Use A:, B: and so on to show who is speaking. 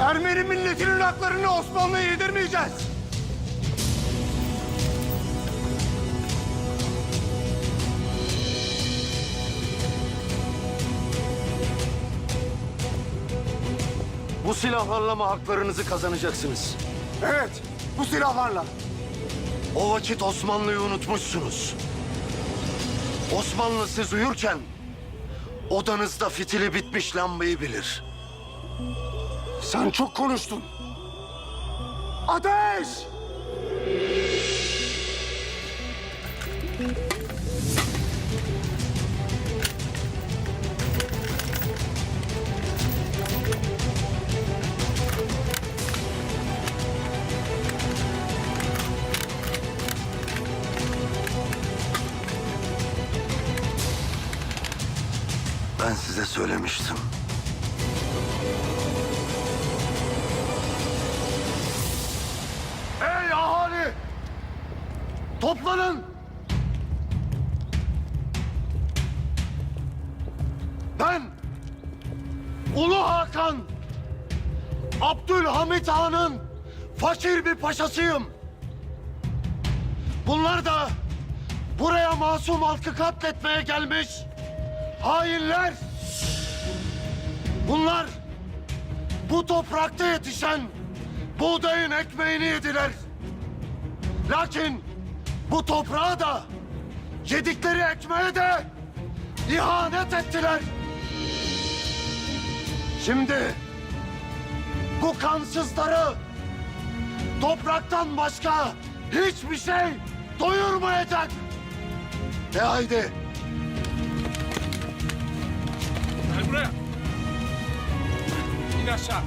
A: Ermeni milletinin haklarını Osmanlı'ya yedirmeyeceğiz.
B: Bu silahlarla mı haklarınızı kazanacaksınız?
A: Evet, bu silahlarla.
B: O vakit Osmanlı'yı unutmuşsunuz. Osmanlı siz uyurken odanızda fitili bitmiş lambayı bilir.
A: Sen çok konuştun. Ateş!
B: Ben size söylemiştim. Toplanın! Ben Ulu Hakan Abdülhamit Han'ın fakir bir paşasıyım. Bunlar da buraya masum halkı katletmeye gelmiş hainler. Bunlar bu toprakta yetişen buğdayın ekmeğini yediler. Lakin bu toprağa da yedikleri ekmeğe de ihanet ettiler. Şimdi bu kansızları topraktan başka hiçbir şey doyurmayacak. De haydi.
C: Gel buraya. İn aşağı.